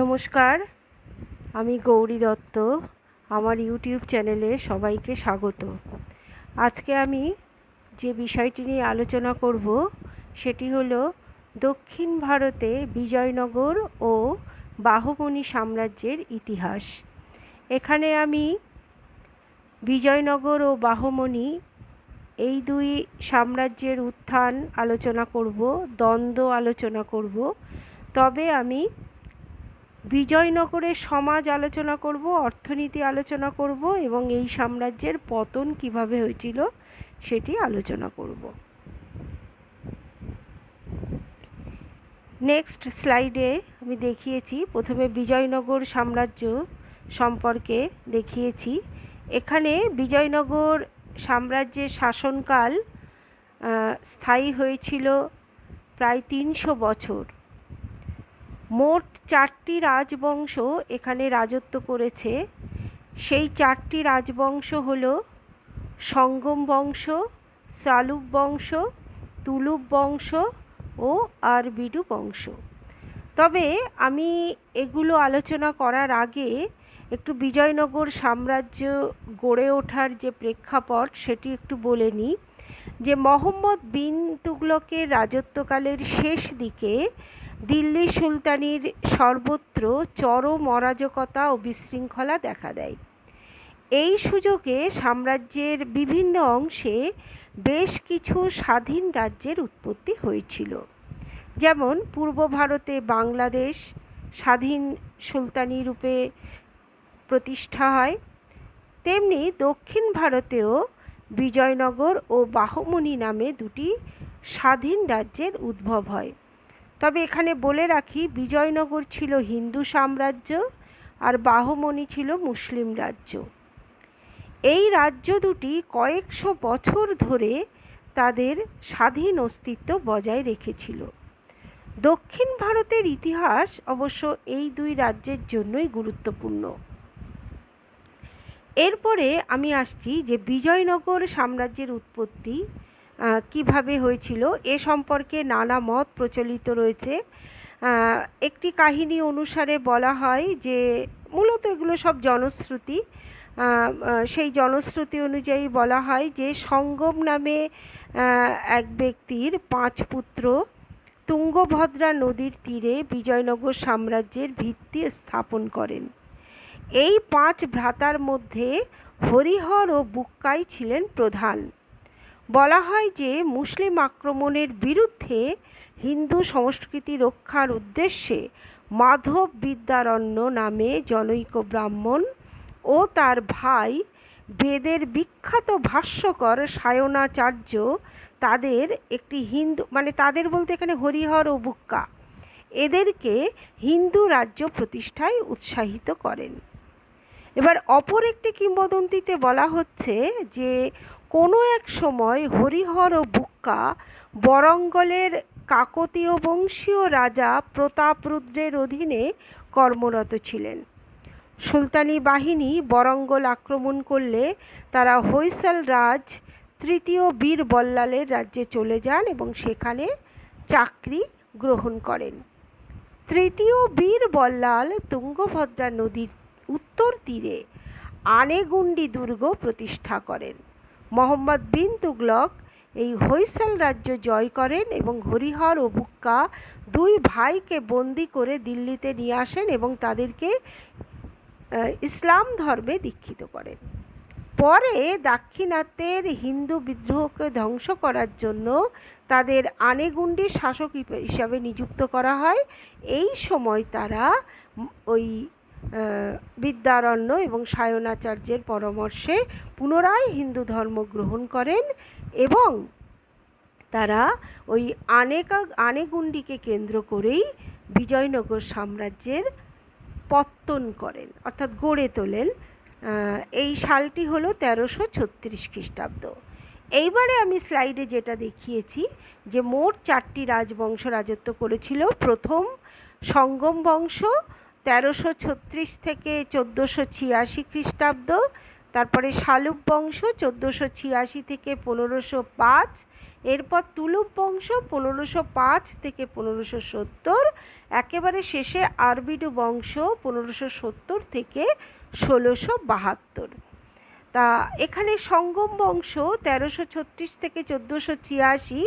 নমস্কার, আমি গৌরী দত্ত, আমার ইউটিউব চ্যানেলে সবাইকে স্বাগত। আজকে আমি যে বিষয়টি নিয়ে আলোচনা করব, সেটি হলো দক্ষিণ ভারতে বিজয়নগর ও বাহমনি সাম্রাজ্যের ইতিহাস। এখানে আমি বিজয়নগর ও বাহমনি এই দুই সাম্রাজ্যের উত্থান আলোচনা করব, দ্বন্দ্ব আলোচনা করব। তবে আমি বিজয়নগরের সমাজ আলোচনা করব, অর্থনীতি আলোচনা করব এবং এই সাম্রাজ্যের পতন কীভাবে হয়েছিল সেটি আলোচনা করব। নেক্সট স্লাইডে আমি দেখিয়েছি, প্রথমে বিজয়নগর সাম্রাজ্য সম্পর্কে দেখিয়েছি। এখানে বিজয়নগর সাম্রাজ্যের শাসনকাল স্থায়ী হয়েছিল প্রায় তিনশো বছর। মোট চারটি রাজবংশ এখানে রাজত্ব করেছে। সেই চারটি রাজবংশ হল সঙ্গম বংশ, সালুব বংশ, তুলুব বংশ ও আরবিডু বংশ। তবে আমি এগুলো আলোচনা করার আগে একটু বিজয়নগর সাম্রাজ্য গড়ে ওঠার যে প্রেক্ষাপট সেটি একটু বলে নিই। যে মোহাম্মদ বিন তুগলকের রাজত্বকালের শেষ দিকে দিল্লি সুলতানির সর্বত্র চরম অরাজকতা ও বিশৃঙ্খলা দেখা দেয়। এই সুযোগে সাম্রাজ্যের বিভিন্ন অংশে বেশ কিছু স্বাধীন রাজ্যের উৎপত্তি হয়েছিল। যেমন পূর্ব ভারতে বাংলাদেশ স্বাধীন সুলতানি রূপে প্রতিষ্ঠা হয়, তেমনি দক্ষিণ ভারতেও বিজয়নগর ও বাহমনি নামে দুটি স্বাধীন রাজ্যের উদ্ভব হয়। তবে এখানে বলে রাখি, বিজয়নগর ছিল হিন্দু সাম্রাজ্য আর বাহমনি ছিল মুসলিম রাজ্য। এই রাজ্য দুটি কয়েকশো বছর ধরে তাদের স্বাধীন অস্তিত্ব বজায় রেখেছিল। দক্ষিণ ভারতের ইতিহাস অবশ্য এই দুই রাজ্যের জন্যই গুরুত্বপূর্ণ। এরপরে আমি আসছি যে বিজয়নগর সাম্রাজ্যের উৎপত্তি কীভাবে হয়েছিল? এ সম্পর্কে নানা মত প্রচলিত রয়েছে। একটি কাহিনী অনুসারে বলা হয় যে, মূলত এগুলো সব জনশ্রুতি। সেই জনশ্রুতি অনুযায়ী বলা হয় যে, সঙ্গম নামে এক ব্যক্তির পাঁচ পুত্র তুঙ্গভদ্রা নদীর তীরে বিজয়নগর সাম্রাজ্যের ভিত্তি স্থাপন করেন। এই পাঁচ ভ্রাতার মধ্যে হরিহর ও বুক্কাই ছিলেন প্রধান। বলা হয় যে মুসলিম আক্রমণের বিরুদ্ধে হিন্দু সংস্কৃতি রক্ষার উদ্দেশ্যে মাধব বিদ্যারণ্য নামে জনৈক ব্রাহ্মণ ও তার ভাই বেদের বিখ্যাত ভাষ্যকর সায়নাচার্য তাদের একটি হিন্দু মানে তাদের বলতে এখানে হরিহর ও বুক্কা, এদেরকে হিন্দু রাজ্য প্রতিষ্ঠায় উৎসাহিত করেন। এবার অপর একটি কিংবদন্তিতে বলা হচ্ছে যে কোনো এক সময় হরিহর ও বুক্কা বরঙ্গলের কাকতীয় বংশীয় রাজা প্রতাপরুদ্রের অধীনে কর্মরত ছিলেন। সুলতানি বাহিনী বরঙ্গল আক্রমণ করলে তারা হৈসল রাজ, তৃতীয় বীর বল্লালের রাজ্যে চলে যান এবং সেখানে চাকরি গ্রহণ করেন। তৃতীয় বীর বল্লাল তুঙ্গভদ্রা নদীর উত্তর তীরে আনেগুন্ডি দুর্গ প্রতিষ্ঠা করেন। মোহাম্মদ বিন তুগলক এই হৈসল রাজ্য জয় করেন এবং হরিহর ও বুক্কা দুই ভাইকে বন্দি করে দিল্লিতে নিয়ে আসেন এবং তাদেরকে ইসলাম ধর্মে দীক্ষিত করেন। পরে দাক্ষিণাত্যের হিন্দু বিদ্রোহকে ধ্বংস করার জন্য তাদের আনেগুন্ডির শাসক হিসাবে নিযুক্ত করা হয়। এই সময় তারা ওই বিদ্যারণ্য এবং সায়নাচার্যের পরামর্শে পুনরায় হিন্দু ধর্ম গ্রহণ করেন এবং তারা ওই আনেকা আনেগুন্ডিকে কেন্দ্র করেই বিজয়নগর সাম্রাজ্যের পত্তন করেন, অর্থাৎ গড়ে তোলেন। এই সালটি হলো তেরোশো ছত্রিশ খ্রিস্টাব্দ। এইবারে আমি স্লাইডে যেটা দেখিয়েছি যে মোট চারটি রাজবংশ রাজত্ব করেছিল, প্রথম সঙ্গম বংশ তেরোশো ছত্রিশ থেকে চোদ্দোশো ছিয়াশি খ্রিস্টাব্দ, তারপরে শালুক বংশ চোদ্দোশো ছিয়াশি থেকে পনেরোশো পাঁচ, এরপর তুলুপ বংশ পনেরোশো পাঁচ থেকে পনেরোশো সত্তর, একেবারে শেষে আরবিডু বংশ পনেরোশো সত্তর থেকে ষোলোশো বাহাত্তর। তা এখানে সঙ্গম বংশ তেরোশো ছত্রিশ থেকে চোদ্দোশো ছিয়াশি,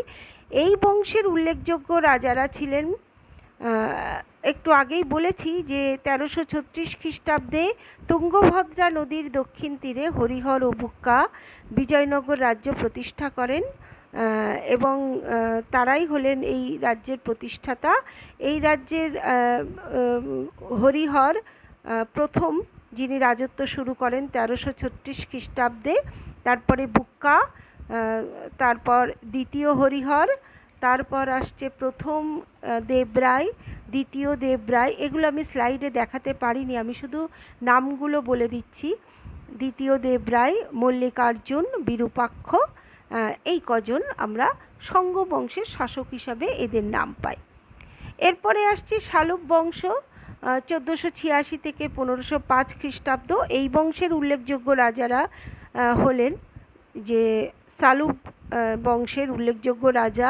এই বংশের উল্লেখযোগ্য রাজারা ছিলেন একটু আগেই বলেছি যে তেরোশো ছত্রিশ খ্রিস্টাব্দে তুঙ্গভদ্রা নদীর দক্ষিণ তীরে হরিহর ও বুক্কা বিজয়নগর রাজ্য প্রতিষ্ঠা করেন এবং তারাই হলেন এই রাজ্যের প্রতিষ্ঠাতা। এই রাজ্যের হরিহর প্রথম যিনি রাজত্ব শুরু করেন তেরোশো ছত্রিশ খ্রিস্টাব্দে, তারপরে বুক্কা তারপর দ্বিতীয় হরিহর, তারপর আসছে প্রথম দেবরায় দ্বিতীয় দেবরায়, এগুলো আমি স্লাইডে দেখাতে পারিনি, আমি শুধু নামগুলো বলে দিচ্ছি। দ্বিতীয় দেবরায়, মল্লিকার্জুন, বিরূপাক্ষ এই কজন আমরা সঙ্গ বংশের শাসক হিসাবে এদের নাম পাই। এরপরে আসছে শালুক বংশ চোদ্দোশো ছিয়াশি থেকে পনেরোশো পাঁচ খ্রিস্টাব্দ। এই বংশের উল্লেখযোগ্য রাজারা হলেন যে সালুব বংশের উল্লেখযোগ্য রাজা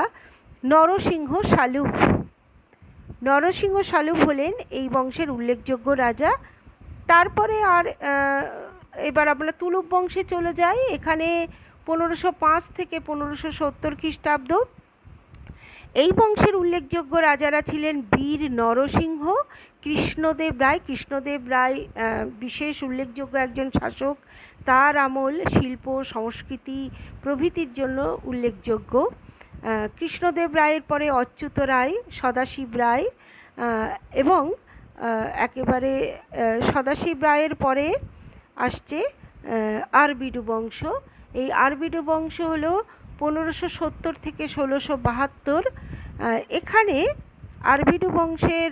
নরসিংহ শালুব নরসিংহ শালুব হলেন এই বংশের উল্লেখযোগ্য রাজা। তারপরে আর এবার আমরা তুলুপ বংশে চলে যাই। এখানে পনেরোশো পাঁচ থেকে পনেরোশো সত্তর খ্রিস্টাব্দ। এই বংশের উল্লেখযোগ্য রাজারা ছিলেন বীর নরসিংহ, কৃষ্ণদেব রায়। কৃষ্ণদেব রায় বিশেষ উল্লেখযোগ্য একজন শাসক। তার আমল শিল্প, সংস্কৃতি প্রভৃতির জন্য উল্লেখযোগ্য। কৃষ্ণদেব রায়ের পরে অচ্যুত রায়, সদাশিব রায় এবং একেবারে সদাশিব রায়ের পরে আসছে আরবিডু বংশ এই আরবিডু বংশ হলো পনেরোশো সত্তর থেকে ষোলোশো বাহাত্তর। এখানে আরবিডু বংশের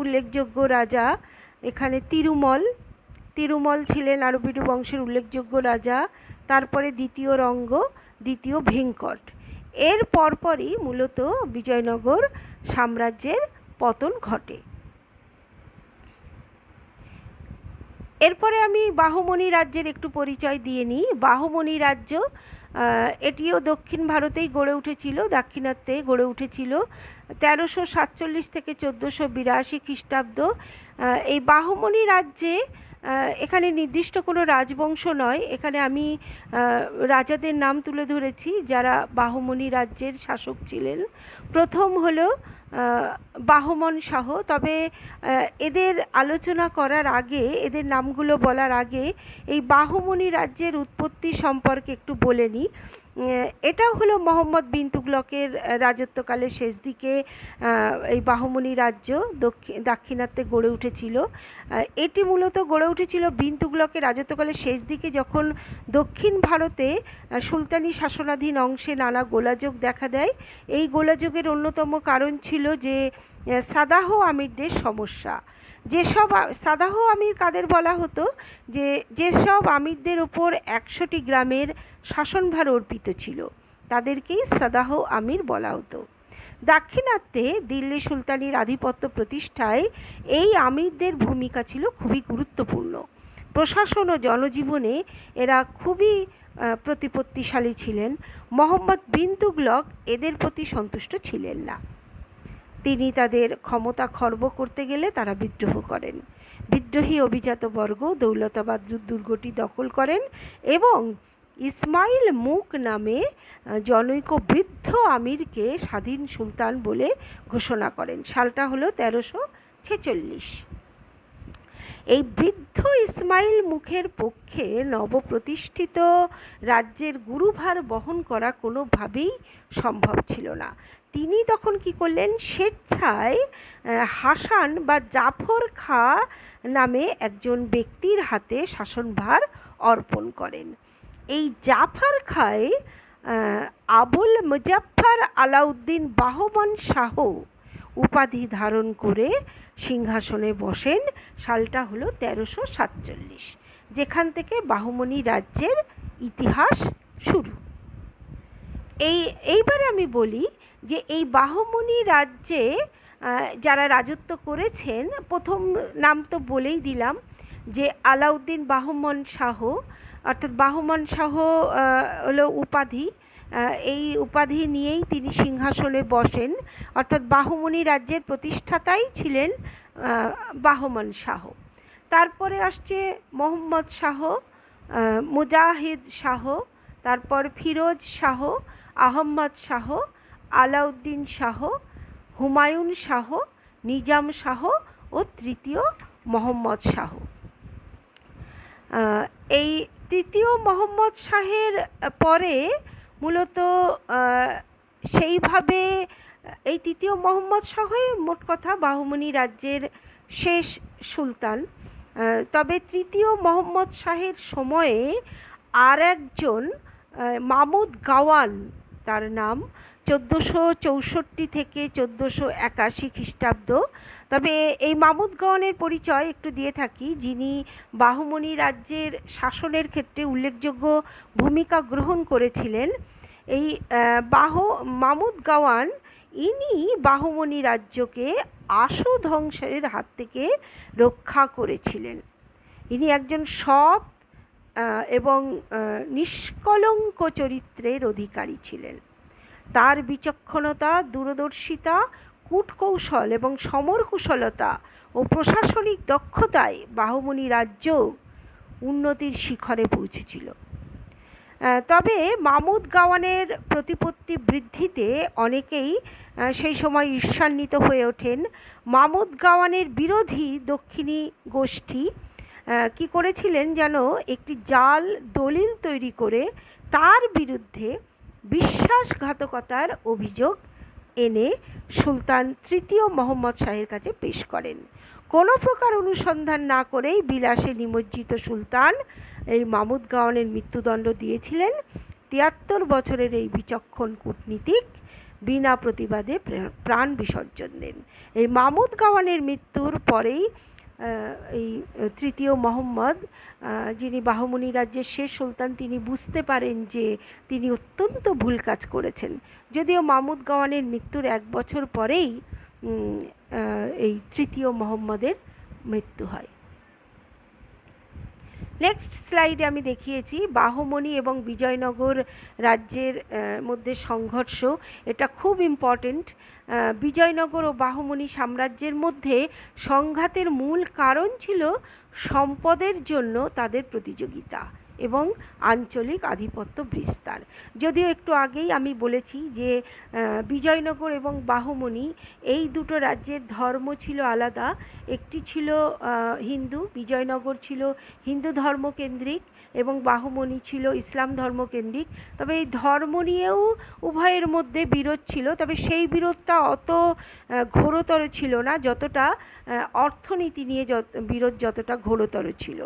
উল্লেখযোগ্য রাজা এখানে তিরুমল। তিরুমল ছিলেন আরবিডু বংশের উল্লেখযোগ্য রাজা। তারপরে দ্বিতীয় রঙ্গ। দ্বিতীয় ভেঙ্কট। এর পরপরই মূলত বিজয়নগর সাম্রাজ্যের পতন ঘটে। এরপরে আমি বাহমনি রাজ্যের একটু পরিচয় দিয়ে নিই। বাহমনি রাজ্য এটিও দক্ষিণ ভারতেই গড়ে উঠেছিল, দাক্ষিণাত্যে গড়ে উঠেছিল। তেরোশো সাতচল্লিশ থেকে চোদ্দোশো বিরাশি খ্রিস্টাব্দ এই বাহমনি রাজ্যে এখানে নির্দিষ্ট কোনো রাজবংশ নয়। এখানে আমি রাজাদের নাম তুলে ধরেছি, যারা বাহমনি রাজ্যের শাসক ছিলেন। প্রথম হলো বাহমন শাহ। তবে এদের আলোচনা করার আগে, এদের নামগুলো বলার আগে, এই বাহমনি রাজ্যের উৎপত্তি সম্পর্কে একটু বলে নিই। এটাও হলো মোহাম্মদ বিন তুগলকের রাজত্বকালের শেষ দিকে এই বাহমনি রাজ্য দক্ষিণ দাক্ষিণাত্যে গড়ে উঠেছিল। এটি মূলত গড়ে উঠেছিল বিন তুগলকের রাজত্বকালের শেষ দিকে যখন দক্ষিণ ভারতে সুলতানি শাসনাধীন অংশে নানা গোলাযোগ দেখা দেয়। এই গোলাযোগের অন্যতম কারণ ছিল যে সাদাহ আমিরদের সমস্যা। যেসব সাদাহ আমির কাদের বলা হতো? যে, যেসব আমিরদের ওপর একশোটি গ্রামের শাসনভার অর্পিত ছিল। তাদেরকেই সাদাহ আমির বলা হতো। দাক্ষিণাত্যে দিল্লি সুলতানির আধিপত্য প্রতিষ্ঠায় এই আমিরদের ভূমিকা ছিল খুবই গুরুত্বপূর্ণ। প্রশাসন ও জনজীবনে এরা খুবই প্রতিপত্তিশালী ছিলেন। মোহাম্মদ বিন তুগলক এদের প্রতি সন্তুষ্ট ছিলেন না। তিনি তাদের ক্ষমতা খর্ব করতে গেলে তারা বিদ্রোহ করেন। বিদ্রোহী অভিজাত বর্গ দৌলতাবাদ দুর্গটি দখল করেন এবং ইসমাইল মুক নামে জনৈক বৃদ্ধ আমিরকে স্বাধীন সুলতান বলে ঘোষণা করেন। সালটা হলো তেরোশো ছেচল্লিশ। এই বৃদ্ধ ইসমাইল মুখের পক্ষে নবপ্রতিষ্ঠিত রাজ্যের গুরুভার বহন করা কোনোভাবেই সম্ভব ছিল না। তিনি তখন কি করলেন? স্বেচ্ছায় হাসান বা জাফর খা নামে একজন ব্যক্তির হাতে শাসনভার অর্পণ করেন। এই জাফর খায় আবুল মুজাফফর আলাউদ্দিন বাহমান শাহ উপাধি ধারণ করে সিংহাসনে বসেন। সালটা হলো তেরোশো সাতচল্লিশ। যেখান থেকে বাহুমনি রাজ্যের ইতিহাস শুরু। এই, এইবারে আমি বলি যে এই বাহমনি রাজ্যে যারা রাজত্ব করেছেন, প্রথম নাম তো বলেই দিলাম যে আলাউদ্দিন বাহমন শাহ অর্থাৎ বাহমন শাহ হলো উপাধি। এই উপাধি নিয়েই তিনি সিংহাসনে বসেন। অর্থাৎ বাহুমনি রাজ্যের প্রতিষ্ঠাতাই ছিলেন বাহমান শাহ। তারপরে আসছে মোহাম্মদ শাহ মুজাহিদ শাহ, তারপর ফিরোজ শাহ, আহম্মদ শাহ, আলাউদ্দিন শাহ, হুমায়ুন শাহ, নিজাম শাহ ও তৃতীয় মোহাম্মদ শাহ। এই তৃতীয় মোহাম্মদ শাহের পরে মূলত সেইভাবে এই তৃতীয় মোহাম্মদ শাহই মোট কথা বাহুমনি রাজ্যের শেষ সুলতান। তবে তৃতীয় মোহাম্মদ শাহের সময়ে আর একজন মামুদ গাওয়ান তার নাম চোদ্দোশো চৌষট্টি থেকে চোদ্দোশো একাশি খ্রিস্টাব্দ। তবে এই মামুদ গাওয়ানের পরিচয় একটু দিয়ে থাকি। যিনি বাহুমনি রাজ্যের শাসনের ক্ষেত্রে উল্লেখযোগ্য ভূমিকা গ্রহণ করেছিলেন, এই বাহ, মামুদ গাওয়ান ইনি বাহুমনি রাজ্যকে আশু ধ্বংসের হাত থেকে রক্ষা করেছিলেন। ইনি একজন সৎ এবং নিষ্কলঙ্ক চরিত্রের অধিকারী ছিলেন। তার বিচক্ষণতা, দূরদর্শিতা, কূটকৌশল এবং সমর কুশলতা ও প্রশাসনিক দক্ষতায় বাহুমনি রাজ্য উন্নতির শিখরে পৌঁছেছিল। তবে মামুদ গাওয়ানের প্রতিপত্তি বৃদ্ধিতে অনেকেই সেই সময় ঈর্ষান্বিত হয়ে ওঠেন। মামুদ গাওয়ানের বিরোধী দক্ষিণী গোষ্ঠী কি করেছিলেন যেন একটি জাল দলিল তৈরি করে তার বিরুদ্ধে বিশ্বাসঘাতকতার অভিযোগ এনে সুলতান তৃতীয় মোহাম্মদ শাহের কাছে পেশ করেন। কোনো প্রকার অনুসন্ধান না করেই বিলাসে নিমজ্জিত সুলতান এই মামুদ গাওয়ানের মৃত্যুদণ্ড দিয়েছিলেন। তিয়াত্তর বছরের এই বিচক্ষণ কূটনীতিক বিনা প্রতিবাদে প্রাণ বিসর্জন দেন। এই মামুদ গাওয়ানের মৃত্যুর পরেই এই তৃতীয় মোহাম্মদ যিনি বাহমনি রাজ্যের শেষ সুলতান, তিনি বুঝতে পারেন যে তিনি অত্যন্ত ভুল কাজ করেছেন। যদিও মামুদ গাওয়ানের মৃত্যুর এক বছর পরেই এই তৃতীয় মোহাম্মদের মৃত্যু হয়। নেক্সট স্লাইডে আমি দেখিয়েছি বাহমনি এবং বিজয়নগর রাজ্যের মধ্যে সংঘর্ষ। এটা খুব ইম্পর্টেন্ট বিজয়নগর ও বাহমনি সাম্রাজ্যের মধ্যে সংঘাতের মূল কারণ ছিল সম্পদের জন্য তাদের প্রতিযোগিতা। এবং আঞ্চলিক আধিপত্য বিস্তার। যদিও একটু আগেই আমি বলেছি যে বিজয়নগর এবং বাহুমনি এই দুটো রাজ্যের ধর্ম ছিল আলাদা। একটি ছিল হিন্দু, বিজয়নগর ছিল হিন্দু ধর্মকেন্দ্রিক এবং বাহুমনি ছিল ইসলাম ধর্মকেন্দ্রিক তবে এই ধর্ম নিয়েও উভয়ের মধ্যে বিরোধ ছিল, তবে সেই বিরোধটা অত ঘোরতর ছিল না, যতটা অর্থনীতি নিয়ে বিরোধ যতটা ঘোরতর ছিল।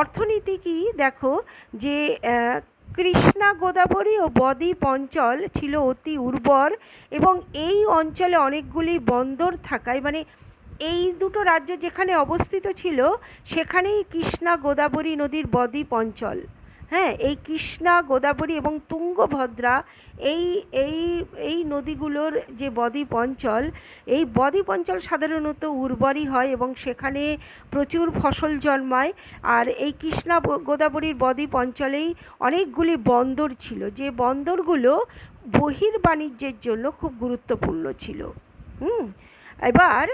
অর্থনীতি কি? দেখো, যে কৃষ্ণা গোদাবরী ও বদ্বীপ অঞ্চল ছিল অতি উর্বর এবং এই অঞ্চলে অনেকগুলি বন্দর থাকায় মানে এই দুটো রাজ্য যেখানে অবস্থিত ছিল, সেখানেই কৃষ্ণা গোদাবরী নদীর বদ্বীপ অঞ্চল। হ্যাঁ এই কৃষ্ণা, গোদাবরী এবং তুঙ্গভদ্রা এই এই এই নদীগুলোর যে বদ্বীপ অঞ্চল, এই বদ্বীপ অঞ্চল সাধারণত উর্বরই হয় এবং সেখানে প্রচুর ফসল জন্মায়। আর এই কৃষ্ণা, গোদাবরীর বদ্বীপ অঞ্চলেই অনেকগুলি বন্দর ছিল। যে বন্দরগুলো বহির বাণিজ্যের জন্য খুব গুরুত্বপূর্ণ ছিল। হুম, এবার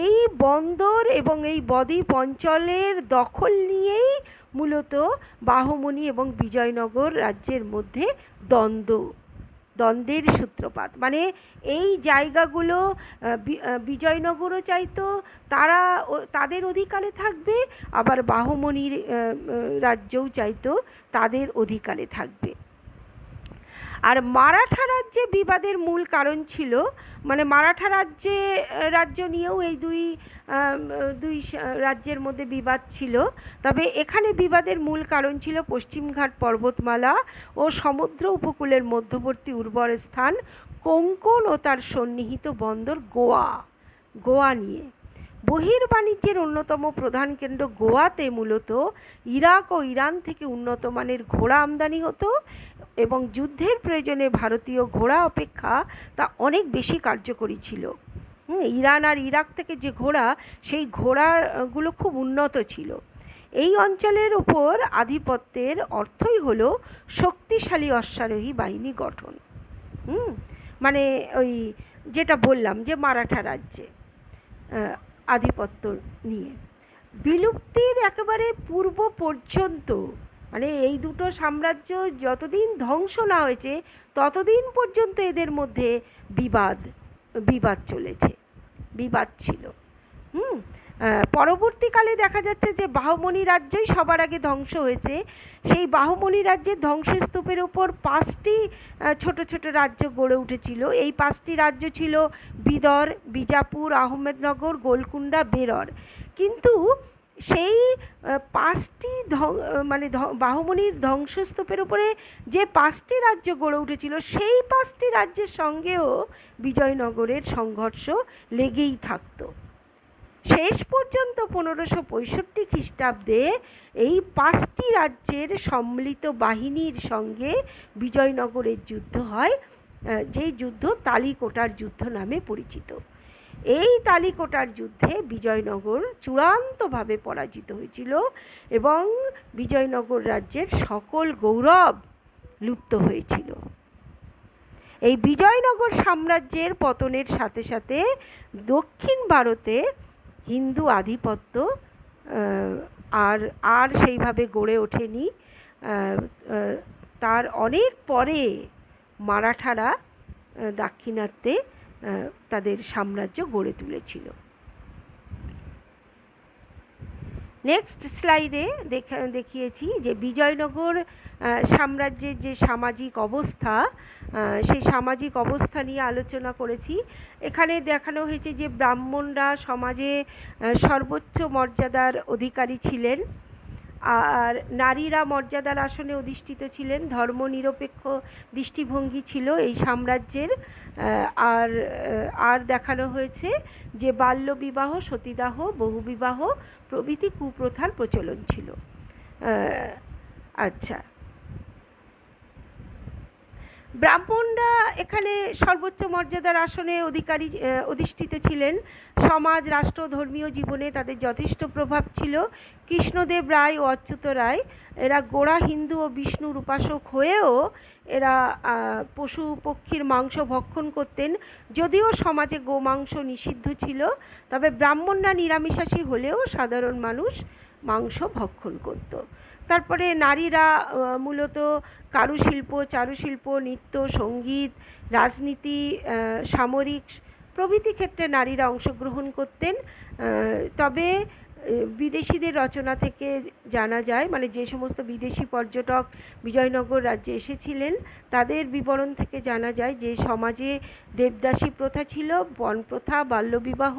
এই বন্দর এবং এই বদ্বীপ অঞ্চলের দখল নিয়েই মূলত বাহমনি এবং বিজয়নগর রাজ্যের মধ্যে দ্বন্দ্ব, দ্বন্দ্বের সূত্রপাত। মানে এই জায়গাগুলো বিজয়নগরও চাইতো, তারা তাদের অধিকারে থাকবে, আবার বাহমনির রাজ্যও চাইতো তাদের অধিকারে থাকবে। আর মারাঠা রাজ্যে বিবাদের মূল কারণ ছিল মানে মারাঠা রাজ্যে রাজ্য নিয়েও এই দুই দুই রাজ্যের মধ্যে বিবাদ ছিল। তবে এখানে বিবাদের মূল কারণ ছিল পশ্চিমঘাট পর্বতমালা ও সমুদ্র উপকূলের মধ্যবর্তী উর্বর স্থান কোঙ্কণ ও তার সন্নিহিত বন্দর গোয়া গোয়া নিয়ে। বহির্বাণিজ্যের অন্যতম প্রধান কেন্দ্র গোয়াতে মূলত ইরাক ও ইরান থেকে উন্নত মানের ঘোড়া আমদানি হতো। এবং যুদ্ধের প্রয়োজনে ভারতীয় ঘোড়া অপেক্ষা তা অনেক বেশি কার্যকরী ছিল। ইরান আর ইরাক থেকে যে ঘোড়া, সেই ঘোড়াগুলো খুব উন্নত ছিল। এই অঞ্চলের ওপর আধিপত্যের অর্থই হলো শক্তিশালী অশ্বারোহী বাহিনী গঠন। হুম মানে ওই যেটা বললাম যে মারাঠা রাজ্যে আধিপত্য নিয়ে। বিলুপ্তির একেবারে পূর্ব পর্যন্ত মানে এই দুটো সাম্রাজ্য যতদিন ধ্বংস না হয়েছে, ততদিন পর্যন্ত এদের মধ্যে বিবাদ বিবাদ চলেছে, বিবাদ ছিল। হুম? পরবর্তীকালে দেখা যাচ্ছে যে বাহুমণি রাজ্যই সবার আগে ধ্বংস হয়েছে। সেই বাহুমণি রাজ্যের ধ্বংসস্তূপের উপর পাঁচটি ছোট ছোট রাজ্য গড়ে উঠেছিল। এই পাঁচটি রাজ্য ছিল বিদর, বিজাপুর, আহমেদনগর গোলকুন্ডা বেরর। কিন্তু সেই পাঁচটি মানে বাহুমণির ধ্বংসস্তূপের উপরে যে পাঁচটি রাজ্য গড়ে উঠেছিল, সেই পাঁচটি রাজ্যের সঙ্গেও বিজয়নগরের সংঘর্ষ লেগেই থাকতো। শেষ পর্যন্ত পনেরোশো পঁয়ষট্টি খ্রিস্টাব্দে এই পাঁচটি রাজ্যের সম্মিলিত বাহিনীর সঙ্গে বিজয়নগরের যুদ্ধ হয় যেই যুদ্ধ তালিকোটার যুদ্ধ নামে পরিচিত। এই তালিকোটার যুদ্ধে বিজয়নগর চূড়ান্তভাবে পরাজিত হয়েছিল এবং বিজয়নগর রাজ্যের সকল গৌরব লুপ্ত হয়েছিল। এই বিজয়নগর সাম্রাজ্যের পতনের সাথে সাথে দক্ষিণ ভারতে হিন্দু আধিপত্য আর আর সেইভাবে গড়ে ওঠেনি। তার অনেক পরে মারাঠারা দাক্ষিণাত্যে তাদের সাম্রাজ্য গড়ে তুলেছিল। নেক্সট স্লাইডে দেখিয়েছি যে বিজয়নগর সাম্রাজ্যের যে সামাজিক অবস্থা সেই সামাজিক অবস্থা নিয়ে আলোচনা করেছি। এখানে দেখানো হয়েছে যে ব্রাহ্মণরা সমাজে সর্বোচ্চ মর্যাদার অধিকারী ছিলেন। আর নারীরা মর্যাদার আসনে অধিষ্ঠিত ছিলেন, ধর্মনিরপেক্ষ দৃষ্টিভঙ্গি ছিল এই সাম্রাজ্যের। আর আর দেখানো হয়েছে যে বাল্যবিবাহ, সতীদাহ, বহুবিবাহ প্রভৃতি কুপ্রথার প্রচলন ছিল। আচ্ছা। ব্রাহ্মণরা এখানে সর্বোচ্চ মর্যাদার আসনে অধিকারী অধিষ্ঠিত ছিলেন। সমাজ, রাষ্ট্র, ধর্মীয় জীবনে তাদের যথেষ্ট প্রভাব ছিল। কৃষ্ণদেব রায় ও অচ্যুত রায়, এরা গোড়া হিন্দু ও বিষ্ণুর উপাসক হয়েও এরা পশু পক্ষীর মাংস ভক্ষণ করতেন। যদিও সমাজে গোমাংস নিষিদ্ধ ছিল, তবে ব্রাহ্মণরা নিরামিষাশী হলেও সাধারণ মানুষ মাংস ভক্ষণ করত। তারপরে নারীরা মূলত কারুশিল্প, চারুশিল্প, নৃত্য, সংগীত, রাজনীতি সামরিক প্রভৃতি ক্ষেত্রে নারীরা অংশগ্রহণ করতেন। তবে বিদেশিদের রচনা থেকে জানা যায় মানে যে সমস্ত বিদেশি পর্যটক বিজয়নগর রাজ্যে এসেছিলেন, তাদের বিবরণ থেকে জানা যায় যে সমাজে দেবদাসী প্রথা ছিল, বন প্রথা, বাল্যবিবাহ,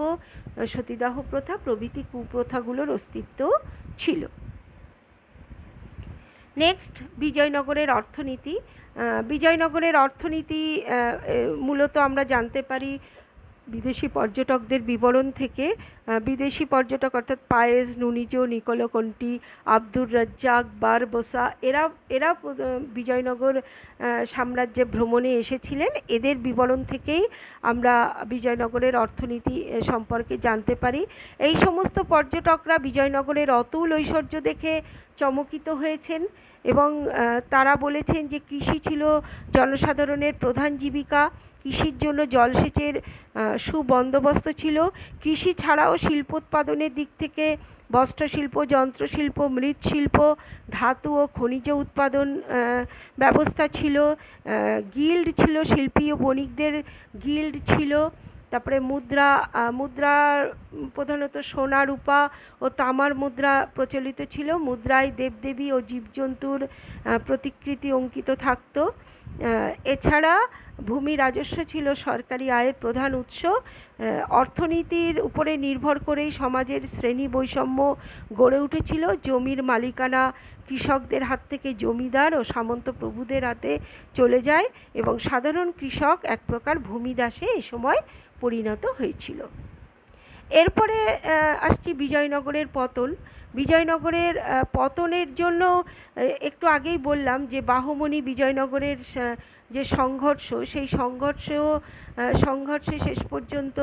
সতীদাহ প্রথা, প্রভৃতি কুপ্রথাগুলোর অস্তিত্ব ছিল। নেক্সট বিজয়নগরের অর্থনীতি। বিজয়নগরের অর্থনীতি মূলত আমরা জানতে পারি বিদেশি পর্যটকদের বিবরণ থেকে বিদেশি পর্যটক অর্থাৎ Paes Nuniz Nicolo Conti Abdur Razzaq, Barbosa, এরা এরা বিজয়নগর সাম্রাজ্যে ভ্রমণে এসেছিলেন। এদের বিবরণ থেকেই আমরা বিজয়নগরের অর্থনীতি সম্পর্কে জানতে পারি। এই সমস্ত পর্যটকরা বিজয়নগরের অতুল ঐশ্বর্য দেখে চমকিত হয়েছেন এবং তারা বলেছেন যে কৃষি ছিল জনসাধারণের প্রধান জীবিকা। কৃষির জন্য জলসেচের সুবন্দোবস্ত ছিল। কৃষি ছাড়াও শিল্পোৎপাদনের দিক থেকে বস্ত্রশিল্প, যন্ত্রশিল্প, মৃৎশিল্প, ধাতু ও খনিজ উৎপাদন ব্যবস্থা ছিল। গিল্ড ছিল, শিল্পী ও বণিকদের গিল্ড ছিল। তারপরে মুদ্রা মুদ্রা প্রধানত সোনা, রূপা ও তামার মুদ্রা প্রচলিত ছিল। মুদ্রায় দেবদেবী ও জীবজন্তুর প্রতিকৃতি অঙ্কিত থাকত। এছাড়া ভূমি রাজস্ব ছিল সরকারি আয়ের প্রধান উৎস। অর্থনীতির উপরে নির্ভর করেই সমাজের শ্রেণি বৈষম্য গড়ে উঠেছিল। জমির মালিকানা কৃষকদের হাত থেকে জমিদার ও সামন্ত প্রভুদের হাতে চলে যায় এবং সাধারণ কৃষক এক প্রকার ভূমিদাসে এ সময় পরিণত হয়েছিল। এরপরে আসছি বিজয়নগরের পতন। বিজয়নগরের পতনের জন্য একটু আগেই বললাম যে বাহমণি বিজয়নগরের যে সংঘর্ষ, সেই সংঘর্ষ সংঘর্ষে শেষ পর্যন্ত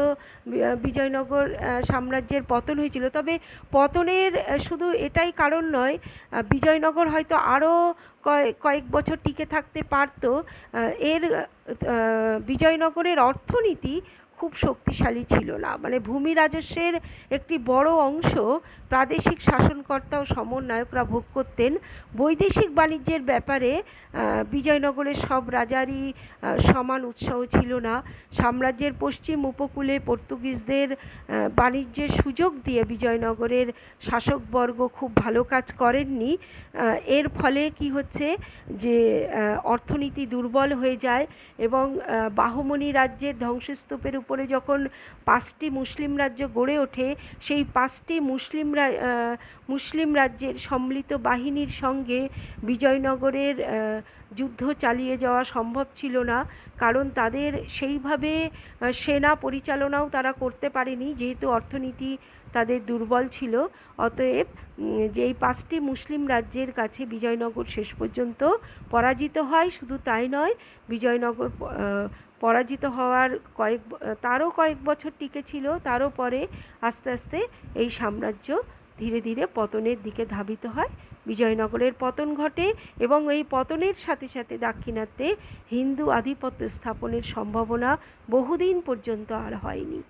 বিজয়নগর সাম্রাজ্যের পতন হয়েছিল। তবে পতনের শুধু এটাই কারণ নয় বিজয়নগর হয়তো আরও কয়েক বছর টিকে থাকতে পারত। এর বিজয়নগরের অর্থনীতি খুব শক্তিশালী ছিল না। মানে ভূমি রাজস্বের একটি বড় অংশ প্রাদেশিক শাসনকর্তা ও সমন্বয়করা ভোগ করতেন। বৈদেশিক বাণিজ্যের ব্যাপারে বিজয়নগরের সব রাজারই সমান উৎসাহ ছিল না। সাম্রাজ্যের পশ্চিম উপকূলে পর্তুগিজদের বাণিজ্যের সুযোগ দিয়ে বিজয়নগরের শাসকবর্গ খুব ভালো কাজ করেননি। এর ফলে কি হচ্ছে যে অর্থনীতি দুর্বল হয়ে যায় এবং বাহমনি রাজ্যের ধ্বংসস্তূপের উপরে যখন পাঁচটি মুসলিম রাজ্য গড়ে ওঠে, সেই পাঁচটি মুসলিম মুসলিম রাজ্যের সম্মিলিত বাহিনীর সঙ্গে বিজয়নগরের যুদ্ধ চালিয়ে যাওয়া সম্ভব ছিল না, কারণ তাদের সেইভাবে সেনা পরিচালনাও তারা করতে পারেনি, যেহেতু অর্থনীতি তাদের দুর্বল ছিল। অতএব যে এই পাঁচটি মুসলিম রাজ্যের কাছে বিজয়নগর শেষ পর্যন্ত পরাজিত হয়, শুধু তাই নয়, বিজয়নগর পরাজিত হওয়ার কয়েক, তারও কয়েক বছর টিকে ছিল, তারও পরে আস্তে আস্তে এই সাম্রাজ্য ধীরে ধীরে পতনের দিকে ধাবিত হয়। বিজয়নগরের পতন ঘটে এবং এই পতনের সাথে সাথে দাক্ষিণাত্যে হিন্দু আধিপত্য স্থাপনের সম্ভাবনা বহুদিন পর্যন্ত আর হয়নি।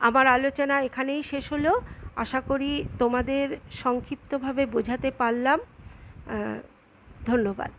আমার আলোচনা এখানেই শেষ হলো। আশা করি তোমাদের সংক্ষিপ্তভাবে বোঝাতে পারলাম। ধন্যবাদ।